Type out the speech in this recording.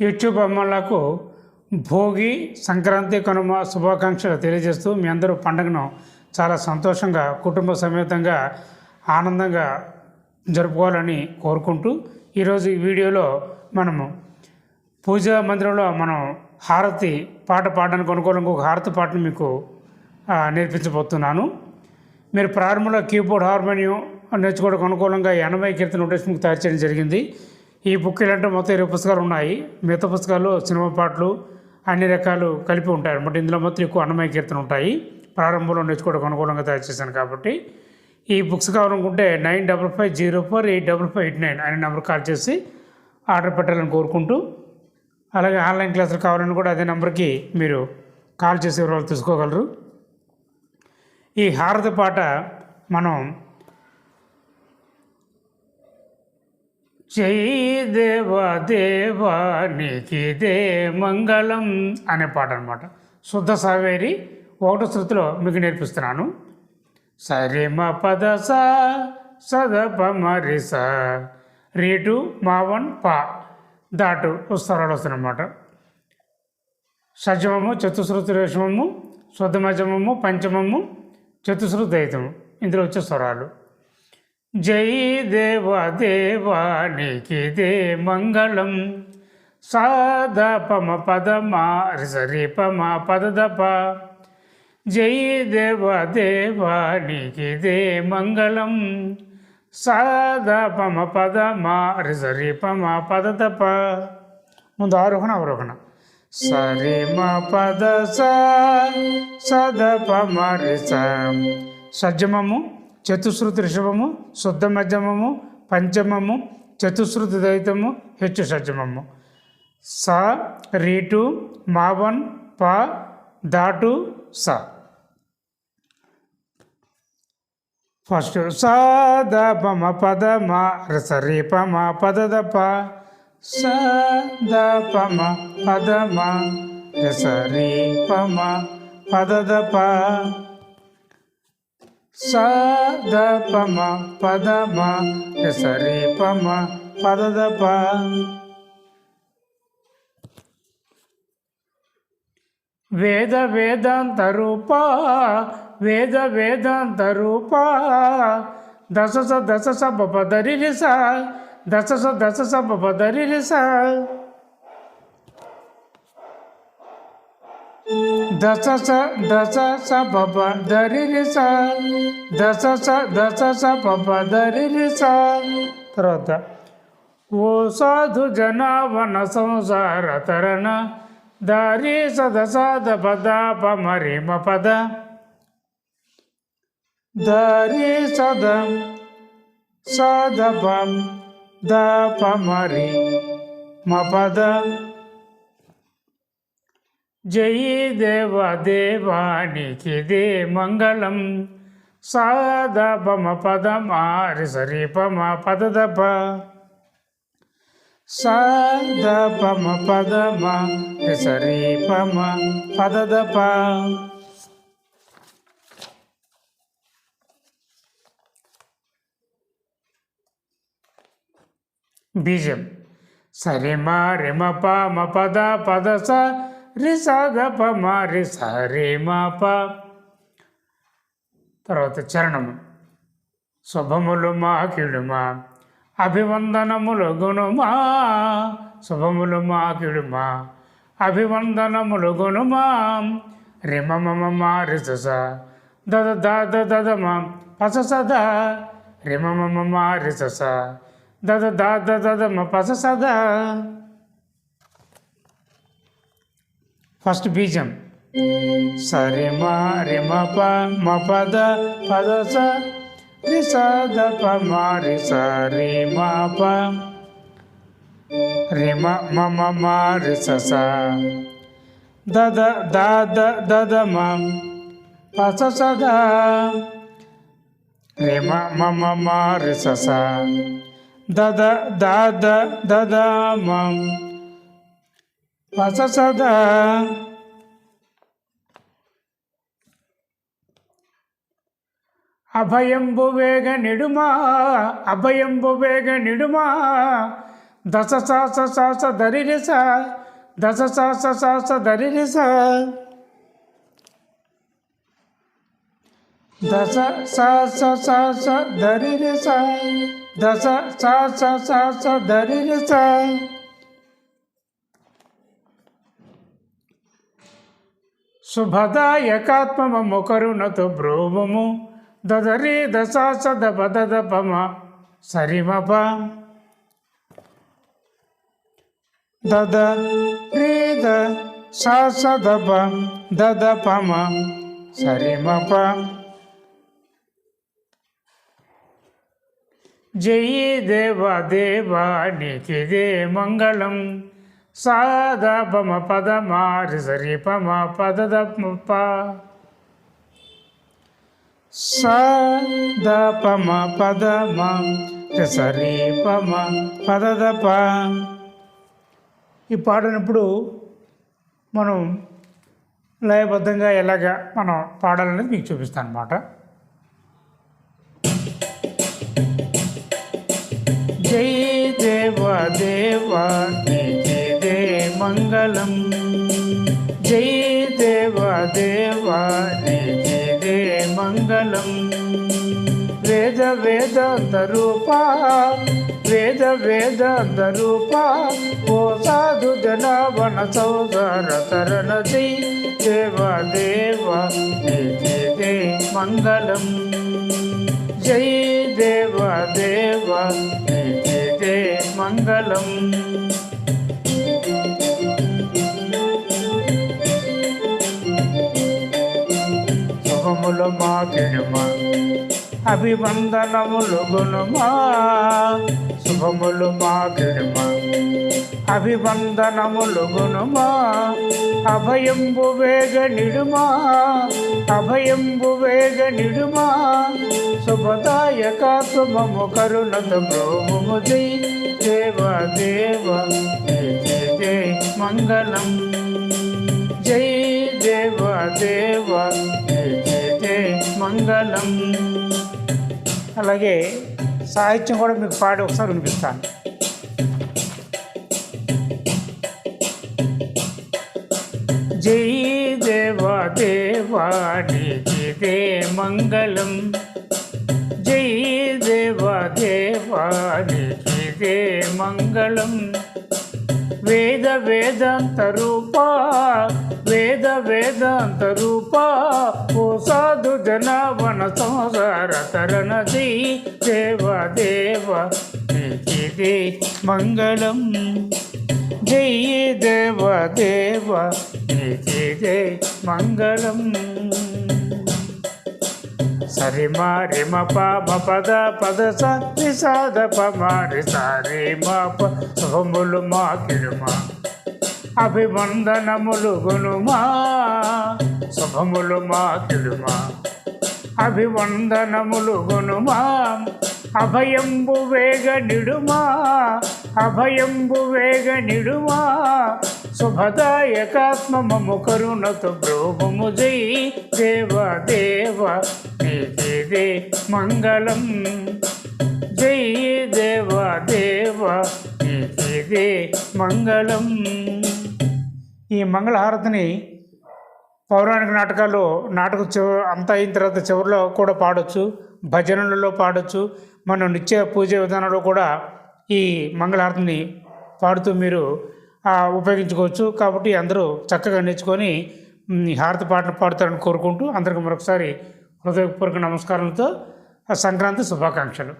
YouTube అమ్మలకు భోగి సంక్రాంతి కనుమ శుభాకాంక్షలు తెలియజేస్తూ మీ అందరూ పండుగను చాలా సంతోషంగా కుటుంబ సమేతంగా ఆనందంగా జరుపుకోవాలని కోరుకుంటూ ఈరోజు ఈ వీడియోలో మనము పూజా మందిరంలో మనం హారతి పాట పాడడానికి అనుకూలంగా ఒక హారతి పాటను మీకు నేర్పించబోతున్నాను. మీరు ప్రారంభంలో కీబోర్డ్ హార్మోనియం నేర్చుకోవడానికి అనుకూలంగా ఎనభై కీర్తన నోటీస్ మీకు తయారు చేయడం జరిగింది. ఈ బుక్ ఇలాంటి మొత్తం ఇరవై పుస్తకాలు ఉన్నాయి. మిగతా పుస్తకాలు సినిమా పాటలు అన్ని రకాలు కలిపి ఉంటాయి అనమాట ఇందులో మొత్తం ఎక్కువ అన్నమయ కీర్తన ఉంటాయి. ప్రారంభంలో నేర్చుకోవడానికి అనుకూలంగా తయారు చేశాను కాబట్టి. ఈ బుక్స్ కావాలనుకుంటే nine double five zero four eight double five eight nine అనే నెంబర్ కాల్ చేసి ఆర్డర్ పెట్టాలని కోరుకుంటూ అలాగే ఆన్లైన్ క్లాసులు కావాలని కూడా అదే నెంబర్కి మీరు కాల్ చేసే వివరాలు తీసుకోగలరు ఈ హారతి పాట మనం దేవా దేవా నీకిదే మంగళం అనే పాట అనమాట శుద్ధ సావేరి ఒకటో శృతిలో మీకు నేర్పిస్తున్నాను. సరే మా పద సా సద ప సా రీటు మావన్ పా దాటు స్వరాలు వస్తున్నమాట షజమము చతుశ్రుతి రేషమము శుద్ధమజమము పంచమము చతుశ్రుతి దైతము ఇందులో వచ్చే స్వరాలు. జై దేవ దేవానికి దే మంగళం. సాద పమ పద మా సరి పమ పద జై దేవ దేవానికి దే మంగళం. సాద పమ పద మా సరి పమ పద ముందు ఆరోహణ అవరోహణ. సరి మ పద సద పమ రి సజ్జమము చతుశ్రుతి ఋషభము శుద్ధ మధ్యమము పంచమము చతుశ్రుతి దైతము హెచ్చు సజ్జమము. స రీటు మావన్ ప దాటు స. ఫస్ట్ స ద పమ పద మా రస రీ పమ పద ద ప. స ద పమ పద మా రస రీ పమ పద ద ప. స ద పమ పద మా పమ పద ప వేద వేదాంత రూప వేద వేదాంత రూప. దశ స దశ స బప దశ స దశ స బప దరి రి స దశ స దశ స బబ దరి స దశ స దశ స బబ దరి స తర్వాత ఓ సాధు జనావన సంసార తరణ. దారి సద సద పద పమరి పద. దారి సద సాధ పం ద పమరి మ పద దేవ దేవానికి దే మంగళం. సాద బమ పద మారి సరి పమ పదదప. సాద పమ పదమ మా సరి పమ పదదప. బీజం. సరి మా పద పద స రి స ద ప మ ప తర్వాత చరణము శుభములు మా కిడుమా అభివందనములు గుణమా శుభములు మా కిడుమా అభివందనములు గుణమా రిమమమ మా రిసస దద దద దద మా పస సద మా రిసస దద దద దద మ పస సద ఫస్ట్ బీజం సరే మా రే రిమ ప మ పద పద స రి స ద ప మ రి స రే మ ప రే మ మ మ మ రి స స ద ద ద ద ద ద మ ప స స ద రే మ మ మ మ రి స స ద ద ద ద ద ద మ ప స స ద అభయంబు వేగ నిడుమా అభయంబు వేగ నిడుమా దశ సాస సాస దరి రిస దశ సాస సాస దరి రిస దశ సాస సాస దరి రిస దశ సాస సాస దరి శుభదాయకాత్మము కరుణతో భ్రూమము దదరి దశాస దప దదపమ సరిమప. దద రీద ద సాస దప దదపమ సరిమప. జయి దేవ దేవ నీతిదే మంగళం. సాదా పమ పద మారి సరి పమ పద ప సద పమ పద మ సరి పమ పద దప ఈ పాడినప్పుడు మనం లయబద్ధంగా ఎలాగ మనం పాడాలనేది మీకు చూపిస్తాను అనమాట జై దేవ దేవ మంగళం. జై దేవ దేవ దే మంగళం. వేద వేద రూపా వేద వేద రూపా ఓ సాధు జనావన సౌదర తరణ జై దేవ దేవ దే మంగళం. జై దేవ దేవ దే మంగళం. శుభములు మా కిడుమా అభివందనములు గుణమా? శుభములు మా కిడుమా అభివందనములు గుణమా? అభయంబు వేగ నిడుమా? అభయంబు వేగ నిడుమా? శుభదాయక శుభము కరుణత ప్రోముము జై. దేవ దేవ జయ జయ మంగళం. జై దేవ దేవ జయ జయ మంగళం. అలాగే సాహిత్యం కూడా మీకు పాడి ఒకసారి వినిపిస్తాను. జై దేవా దేవానికి దే మంగళం. జై దేవా దేవానికి దే మంగళం. వేద వేదాంత రూపా వేద వేదాంత రూప ఓ సాధు జనావన సంసార తరణ దేవ దేవ నీకిదే మంగళం. జై దేవ దేవ నీకిదే మంగళం. సరి మారి మ ప పద పద స సాధ ప మారి సారి మా ప శుభములు మా కిరుమా అభివందనములు గునుమా శుభములు మా కిరుమా అభివందనములు గునుమా అభయంబు వేగ నిడుమా అభయంబు వేగ నిడుమా. శుభదాయకాత్మము కరుణతో బ్రోమము జై దేవ దేవ నీకే మంగళం. జై దేవ దేవ నీకే మంగళం. ఈ మంగళహారతిని పౌరాణిక నాటకాలు నాటకం చివ అంతా అయిన తర్వాత చివరిలో కూడా పాడొచ్చు. భజనలలో పాడొచ్చు. మనం నిత్య పూజ విధానంలో కూడా ఈ మంగళహారతిని పాడుతూ మీరు ఉపయోగించుకోవచ్చు. కాబట్టి అందరూ చక్కగా నేర్చుకొని హారతి పాటలు పాడుతారని కోరుకుంటూ అందరికీ మరొకసారి హృదయపూర్వక నమస్కారాలతో సంక్రాంతి శుభాకాంక్షలు.